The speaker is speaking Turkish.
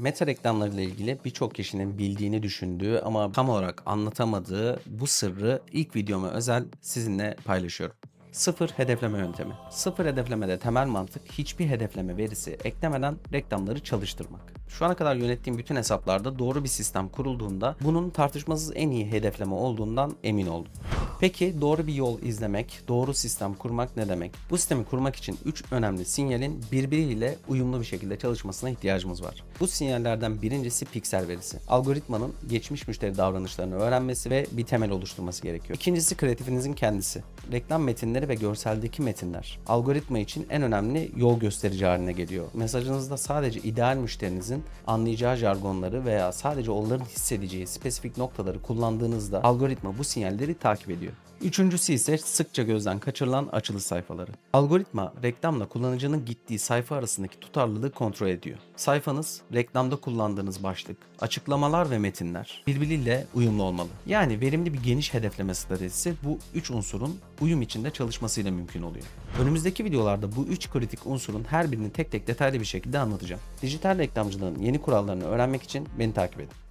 Meta reklamlarıyla ilgili birçok kişinin bildiğini düşündüğü ama tam olarak anlatamadığı bu sırrı ilk videoma özel sizinle paylaşıyorum. Sıfır hedefleme yöntemi. Sıfır hedeflemede temel mantık hiçbir hedefleme verisi eklemeden reklamları çalıştırmak. Şu ana kadar yönettiğim bütün hesaplarda doğru bir sistem kurulduğunda bunun tartışmasız en iyi hedefleme olduğundan emin oldum. Peki doğru bir yol izlemek, doğru sistem kurmak ne demek? Bu sistemi kurmak için 3 önemli sinyalin birbiriyle uyumlu bir şekilde çalışmasına ihtiyacımız var. Bu sinyallerden birincisi piksel verisi. Algoritmanın geçmiş müşteri davranışlarını öğrenmesi ve bir temel oluşturması gerekiyor. İkincisi kreatifinizin kendisi. Reklam metinleri ve görseldeki metinler. Algoritma için en önemli yol gösterici haline geliyor. Mesajınızda sadece ideal müşterinizin anlayacağı jargonları veya sadece onların hissedeceği spesifik noktaları kullandığınızda algoritma bu sinyalleri takip ediyor. Üçüncüsü ise sıkça gözden kaçırılan açılış sayfaları. Algoritma reklamla kullanıcının gittiği sayfa arasındaki tutarlılığı kontrol ediyor. Sayfanız, reklamda kullandığınız başlık, açıklamalar ve metinler birbiriyle uyumlu olmalı. Yani verimli bir geniş hedefleme stratejisi bu üç unsurun uyum içinde çalışmasıyla mümkün oluyor. Önümüzdeki videolarda bu üç kritik unsurun her birini tek tek detaylı bir şekilde anlatacağım. Dijital reklamcılığın yeni kurallarını öğrenmek için beni takip edin.